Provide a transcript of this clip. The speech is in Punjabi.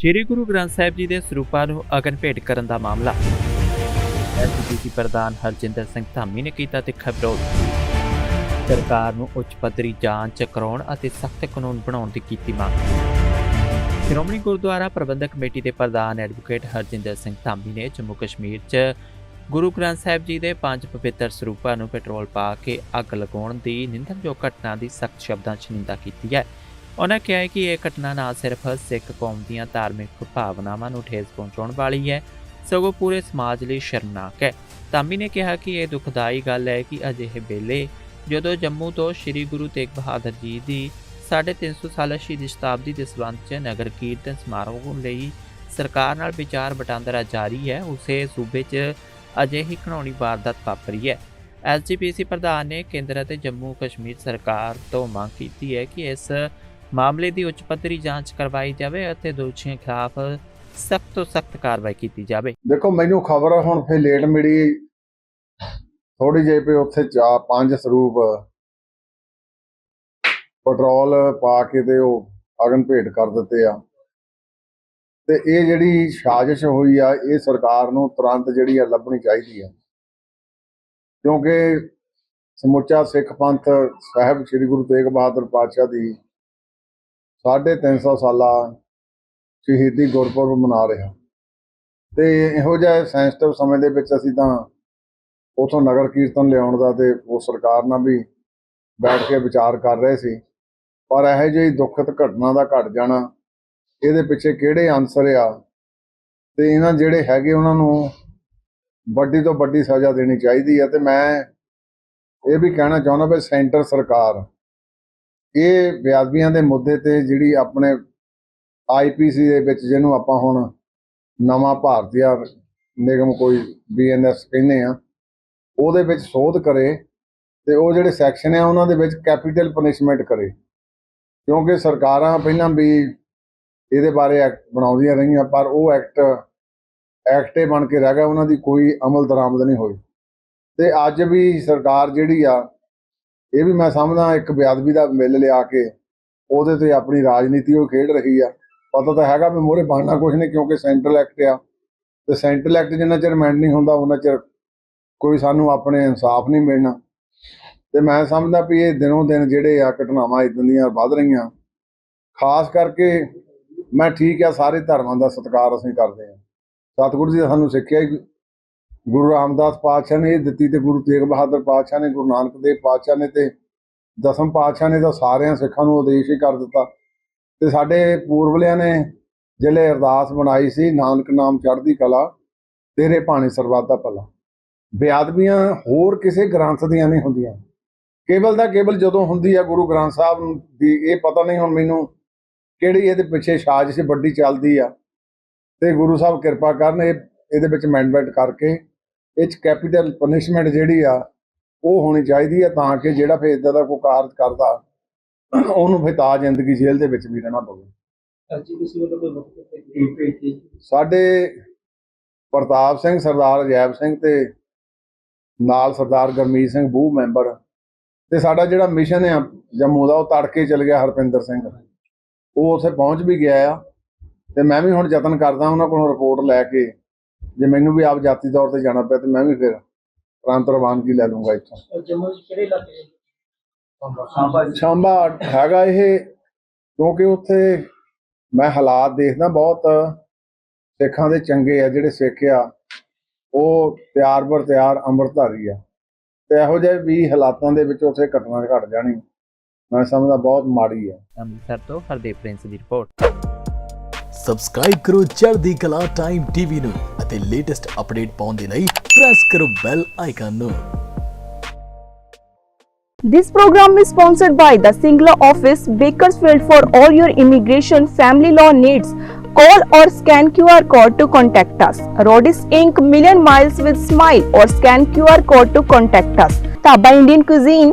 ਸ੍ਰੀ ਗੁਰੂ ਗ੍ਰੰਥ ਸਾਹਿਬ ਜੀ ਦੇ ਸਰੂਪਾਂ ਨੂੰ ਅਗਨ ਭੇਟ ਕਰਨ ਦਾ ਮਾਮਲਾ। ਐਸਜੀਪੀ ਪ੍ਰਧਾਨ ਹਰਜਿੰਦਰ ਸਿੰਘ ਧਾਮੀ ਨੇ ਕੀਤਾ ਤਿੱਖਾ ਵਿਰੋਧ। ਸਰਕਾਰ ਨੂੰ ਉੱਚ ਪੱਧਰੀ ਜਾਂਚ, ਕਰਾਉਣ ਅਤੇ ਸਖਤ ਕਾਨੂੰਨ ਬਣਾਉਣ ਦੀ ਕੀਤੀ ਮੰਗ। ਸ਼੍ਰੋਮਣੀ ਗੁਰਦੁਆਰਾ ਪ੍ਰਬੰਧਕ ਕਮੇਟੀ ਦੇ ਪ੍ਰਧਾਨ ਐਡਵੋਕੇਟ ਹਰਜਿੰਦਰ ਸਿੰਘ ਧਾਮੀ ਨੇ ਜੰਮੂ ਕਸ਼ਮੀਰ 'ਚ ਗੁਰੂ ਗ੍ਰੰਥ ਸਾਹਿਬ ਜੀ ਦੇ ਪੰਜ ਪਵਿੱਤਰ ਸਰੂਪਾਂ ਨੂੰ ਪੈਟਰੋਲ ਪਾ ਕੇ ਅੱਗ ਲਗਾਉਣ ਦੀ ਨਿੰਦਣਯੋਗ ਘਟਨਾ ਦੀ ਸਖਤ ਸ਼ਬਦਾਂ 'ਚ ਨਿੰਦਾ ਕੀਤੀ ਹੈ। ਉਹਨਾਂ ਕਿਹਾ ਹੈ ਕਿ ਇਹ ਘਟਨਾ ਨਾ ਸਿਰਫ ਸਿੱਖ ਕੌਮ ਦੀਆਂ ਧਾਰਮਿਕ ਭਾਵਨਾਵਾਂ ਨੂੰ ਠੇਸ ਪਹੁੰਚਾਉਣ ਵਾਲੀ ਹੈ, ਸਗੋਂ ਪੂਰੇ ਸਮਾਜ ਲਈ ਸ਼ਰਮਨਾਕ ਹੈ। ਧਾਮੀ ਨੇ ਕਿਹਾ ਕਿ ਇਹ ਦੁਖਦਾਈ ਗੱਲ ਹੈ ਕਿ ਅਜਿਹੇ ਵੇਲੇ ਜਦੋਂ ਜੰਮੂ ਤੋਂ ਸ੍ਰੀ ਗੁਰੂ ਤੇਗ ਬਹਾਦਰ ਜੀ ਦੀ 350 ਸਾਲਾ ਸ਼ਹੀਦੀ ਸ਼ਤਾਬਦੀ ਦੇ ਸਬੰਧ 'ਚ ਨਗਰ ਕੀਰਤਨ ਸਮਾਰੋਹ ਲਈ ਸਰਕਾਰ ਨਾਲ ਵਿਚਾਰ ਵਟਾਂਦਰਾ ਜਾਰੀ ਹੈ, ਉਸੇ ਸੂਬੇ 'ਚ ਅਜਿਹੀ ਘਣਾਉਣੀ ਵਾਰਦਾਤ ਵਾਪਰੀ ਹੈ। ਐਸਜੀਪੀਸੀ ਪ੍ਰਧਾਨ ਨੇ ਕੇਂਦਰ ਅਤੇ ਜੰਮੂ ਕਸ਼ਮੀਰ ਸਰਕਾਰ ਤੋਂ ਮੰਗ ਕੀਤੀ ਹੈ ਕਿ ਇਸ ਮਾਮਲੇ ਦੀ ਉੱਚ ਪੱਧਰੀ ਜਾਂਚ ਕਰਵਾਈ ਜਾਵੇ ਅਤੇ ਦੋਸ਼ੀਆਂ ਖਿਲਾਫ ਸਖਤ ਤੋਂ ਸਖਤ ਕਾਰਵਾਈ ਕੀਤੀ ਜਾਵੇ। ਦੇਖੋ, ਮੈਨੂੰ ਖਬਰ ਹੁਣ ਫੇ ਲੇਟ ਮਿਲੀ। ਥੋੜੀ ਜਿਹੀ ਪਈ ਉੱਥੇ ਚਾ, ਪੰਜ ਸਰੂਪ। ਪੈਟਰੋਲ ਪਾ ਕੇ ਤੇ ਉਹ ਅਗਨ ਭੇਟ ਕਰ ਦਿੱਤੇ ਆ। ਤੇ ਇਹ ਜਿਹੜੀ ਸਾਜ਼ਿਸ਼ ਹੋਈ ਆ, ਇਹ ਸਰਕਾਰ ਨੂੰ ਤੁਰੰਤ ਜਿਹੜੀ ਆ ਲੱਭਣੀ ਚਾਹੀਦੀ ਆ। ਕਿਉਂਕਿ ਸਮੁੱਚਾ ਸਿੱਖ ਪੰਥ ਸਾਹਿਬ ਸ੍ਰੀ ਗੁਰੂ ਤੇਗ ਬਹਾਦਰ ਪਾਤਸ਼ਾਹ ਦੀ 350 ਸਾਲਾ ਸ਼ਹੀਦੀ ਗੁਰਪੁਰਬ ਮਨਾ ਰਿਹਾ। ਤੇ ਇਹੋ ਜਿਹਾ ਸੈਂਸਿਟਿਵ ਸਮੇਂ ਦੇ ਵਿੱਚ ਅਸੀਂ ਤਾਂ ਉਥੋਂ ਨਗਰ ਕੀਰਤਨ ਲਿਆਉਣ ਦਾ ਤੇ ਉਹ ਸਰਕਾਰ ਨਾਲ ਵੀ ਬੈਠ ਕੇ ਵਿਚਾਰ ਕਰ ਰਹੇ ਸੀ। ਪਰ ਇਹੋ ਜਿਹੀ ਦੁਖਤ ਘਟਨਾ ਦਾ ਘਟ ਜਾਣਾ, ਇਹਦੇ ਪਿੱਛੇ ਕਿਹੜੇ ਆਨਸਰ ਆ? ਤੇ ਇਹਨਾਂ ਜਿਹੜੇ ਹੈਗੇ ਉਹਨਾਂ ਨੂੰ ਵੱਡੀ ਤੋਂ ਵੱਡੀ ਸਜ਼ਾ ਦੇਣੀ ਚਾਹੀਦੀ ਹੈ ਤੇ ਮੈਂ ਇਹ ਵੀ ਕਹਿਣਾ ਚਾਹੁੰਦਾ ਵੀ ਸੈਂਟਰ ਸਰਕਾਰ ਇਹ ਵਿਆਦਬੀਆਂ ਦੇ ਮੁੱਦੇ ਤੇ ਜਿਹੜੀ ਆਪਣੇ ਆਈਪੀਸੀ ਦੇ ਵਿੱਚ ਜਿਹਨੂੰ ਆਪਾਂ ਹੁਣ ਨਵਾਂ ਭਾਰਤੀ ਨਿਗਮ ਕੋਈ ਬੀਐਨਐਸ ਕਹਿੰਦੇ ਆ, ਉਹਦੇ ਵਿੱਚ ਸੋਧ ਕਰੇ ਤੇ ਉਹ ਜਿਹੜੇ ਸੈਕਸ਼ਨ ਆ ਉਹਨਾਂ ਦੇ ਵਿੱਚ ਕੈਪੀਟਲ ਪਨਿਸ਼ਮੈਂਟ ਕਰੇ। ਕਿਉਂਕਿ ਸਰਕਾਰਾਂ ਪਹਿਲਾਂ ਵੀ ਇਹਦੇ ਬਾਰੇ ਐਕਟ ਬਣਾਉਂਦੀਆਂ ਰਹੀਆਂ, ਪਰ ਉਹ ਐਕਟ ਐਕਟੇ ਬਣ ਕੇ ਰਹਿ ਗਿਆ, ਉਹਨਾਂ ਦੀ ਕੋਈ ਅਮਲ ਦਰਾਮਦ ਨਹੀਂ ਹੋਈ। ਤੇ ਅੱਜ ਵੀ ਸਰਕਾਰ ਜਿਹੜੀ ਆ ਇਹ ਵੀ ਮੈਂ ਸਮਝਦਾ ਇੱਕ ਬਿਆਦਬੀ ਦਾ ਮਿਲ ਲਿਆ ਕੇ ਉਹਦੇ ਤੇ ਆਪਣੀ ਰਾਜਨੀਤੀ ਉਹ ਖੇਡ ਰਹੀ ਆ। ਪਤਾ ਤਾਂ ਹੈਗਾ ਵੀ ਮੋਰੇ ਬਣਨਾ ਕੁਝ ਨਹੀਂ ਕਿਉਂਕਿ ਸੈਂਟਰਲ ਐਕਟ ਆ। ਤੇ ਸੈਂਟਰਲ ਐਕਟ ਜਿੰਨਾ ਚਿਰ ਮੈਂਡ ਨਹੀਂ ਹੁੰਦਾ, ਉਹਨਾਂ ਚਿਰ ਕੋਈ ਸਾਨੂੰ ਆਪਣੇ ਇਨਸਾਫ ਨਹੀਂ ਮਿਲਣਾ। ਤੇ ਮੈਂ ਸਮਝਦਾ ਵੀ ਇਹ ਦਿਨੋਂ ਦਿਨ ਜਿਹੜੇ ਆ ਘਟਨਾਵਾਂ ਇਦਾਂ ਦੀਆਂ ਵੱਧ ਰਹੀਆਂ। ਖਾਸ ਕਰਕੇ ਮੈਂ ਠੀਕ ਆ, ਸਾਰੇ ਧਰਮਾਂ ਦਾ ਸਤਿਕਾਰ ਅਸੀਂ ਕਰਦੇ ਹਾਂ ਸਤਿਗੁਰੂ ਜੀ ਨੇ ਸਾਨੂੰ ਸਿੱਖਿਆ ਹੀ ਗੁਰੂ ਰਾਮਦਾਸ ਪਾਤਸ਼ਾਹ ਨੇ ਇਹ ਦਿੱਤੀ ਤੇ ਗੁਰੂ ਤੇਗ ਬਹਾਦਰ ਪਾਤਸ਼ਾਹ ਨੇ, ਗੁਰੂ ਨਾਨਕ ਦੇਵ ਪਾਤਸ਼ਾਹ ਨੇ ਤੇ ਦਸਮ ਪਾਤਸ਼ਾਹ ਨੇ ਤਾਂ ਸਾਰਿਆਂ ਸਿੱਖਾਂ ਨੂੰ ਉਦੇਸ਼ ਹੀ ਕਰ ਦਿੱਤਾ। ਤੇ ਸਾਡੇ ਪੂਰਵਲਿਆਂ ਨੇ ਜਿਹੜੇ ਅਰਦਾਸ ਬਣਾਈ ਸੀ, ਨਾਨਕ ਨਾਮ ਚੜ੍ਹਦੀ ਕਲਾ, ਤੇਰੇ ਭਾਣੇ ਸਰਬੱਤ ਦਾ ਭਲਾ। ਬੇਅਦਬੀਆਂ ਹੋਰ ਕਿਸੇ ਗ੍ਰੰਥ ਦੀਆਂ ਨਹੀਂ ਹੁੰਦੀਆਂ। ਕੇਵਲ ਦਾ ਕੇਵਲ ਜਦੋਂ ਹੁੰਦੀ ਆ ਗੁਰੂ ਗ੍ਰੰਥ ਸਾਹਿਬ ਦੀ ਇਹ ਪਤਾ ਨਹੀਂ ਹੁਣ ਮੈਨੂੰ ਕਿਹੜੀ ਇਹਦੇ ਪਿੱਛੇ ਸਾਜ਼ਿਸ਼ ਵੱਡੀ ਚੱਲਦੀ ਆ। ਤੇ ਗੁਰੂ ਸਾਹਿਬ ਕਿਰਪਾ ਕਰਨ ਇਹ ਇਹਦੇ ਵਿੱਚ ਮੈਂਡਮੈਂਟ ਕਰਕੇ ਇਹ ਚ ਕੈਪੀਟਲ ਪਨਿਸ਼ਮੈਂਟ ਜਿਹੜੀ ਆ ਉਹ ਹੋਣੀ ਚਾਹੀਦੀ ਆ ਤਾਂ ਕਿ ਜਿਹੜਾ ਫੇਰ ਇਦਾਂ ਦਾ ਕੋਈ ਕਾਰਜ ਕਰਦਾ ਉਹਨੂੰ ਫੇਰ ਤਾਂ ਜ਼ਿੰਦਗੀ ਜੇਲ੍ਹ ਦੇ ਵਿੱਚ ਵੀ ਰਹਿਣਾ ਪਵੇ। ਸਾਡੇ ਪ੍ਰਤਾਪ ਸਿੰਘ ਸਰਦਾਰ ਅਜੈਬ ਸਿੰਘ ਤੇ ਨਾਲ ਸਰਦਾਰ ਗਰਮੀਤ ਸਿੰਘ ਬੂਹ ਮੈਂਬਰ ਤੇ ਸਾਡਾ ਜਿਹੜਾ ਮਿਸ਼ਨ ਆ ਜੰਮੂ ਦਾ ਉਹ ਤੜਕੇ ਚਲ ਗਿਆ ਹਰਪਿੰਦਰ ਸਿੰਘ। ਉਹ ਉੱਥੇ ਪਹੁੰਚ ਵੀ ਗਿਆ ਆ ਤੇ ਮੈਂ ਵੀ ਹੁਣ ਯਤਨ ਕਰਦਾ ਉਹਨਾਂ ਕੋਲੋਂ ਰਿਪੋਰਟ ਲੈ ਕੇ ਜੇ ਮੈਨੂੰ ਵੀ ਆਪ ਜਾਤੀ ਤੌਰ ਤੇ ਜਾਣਾ ਪਿਆ ਤੇ ਮੈਂ ਵੀ ਫਿਰ ਪ੍ਰਾਂਤ ਰਵਾਨਗੀ ਲੈ ਲੂੰਗਾ ਇੱਥੋਂ। ਜੰਮੂ ਵਿੱਚ ਕਿਹੜੇ ਇਲਾਕੇ ਸਾਂਬਾ ਸ਼ਾਂਬਾ ਹੈਗਾ ਇਹ ਕਿਉਂਕਿ ਉੱਥੇ ਮੈਂ ਹਾਲਾਤ ਦੇਖਦਾ ਬਹੁਤ। ਸਿੱਖਾਂ ਦੇ ਚੰਗੇ ਆ ਜਿਹੜੇ ਸਿੱਖ ਆ ਉਹ ਤਿਆਰ ਬਰ ਤਿਆਰ ਅੰਮ੍ਰਿਤਧਾਰੀ ਆ। ਤੇ ਇਹੋ ਜਿਹੇ ਵੀ ਹਾਲਾਤਾਂ ਦੇ ਵਿੱਚ ਉੱਥੇ ਘਟਨਾ ਘਟ ਜਾਣੀ। ਮੈਂ ਸਮਝਦਾ ਬਹੁਤ ਮਾੜੀ ਆ। ਅੰਮ੍ਰਿਤਸਰ ਤੋਂ ਹਰਦੀਪ ਪ੍ਰਿੰਸ ਦੀ ਰਿਪੋਰਟ। ਸਬਸਕ੍ਰਾਈਬ ਕਰੋ ਚੜ੍ਹਦੀ ਕਲਾ ਟਾਈਮ ਟੀਵੀ ਨੂੰ। ಮತ್ತೆ ಲೇಟೆಸ್ಟ್ ಅಪ್ಡೇಟ್ ಪಾਉਂದೆ press press bell icon icon This program is sponsored by the Singla office Bakersfield for all your immigration family law needs. Call or scan QR code to contact us. Rodis Inc. Million Miles with Smile or scan QR code to contact us. Taba Indian Cuisine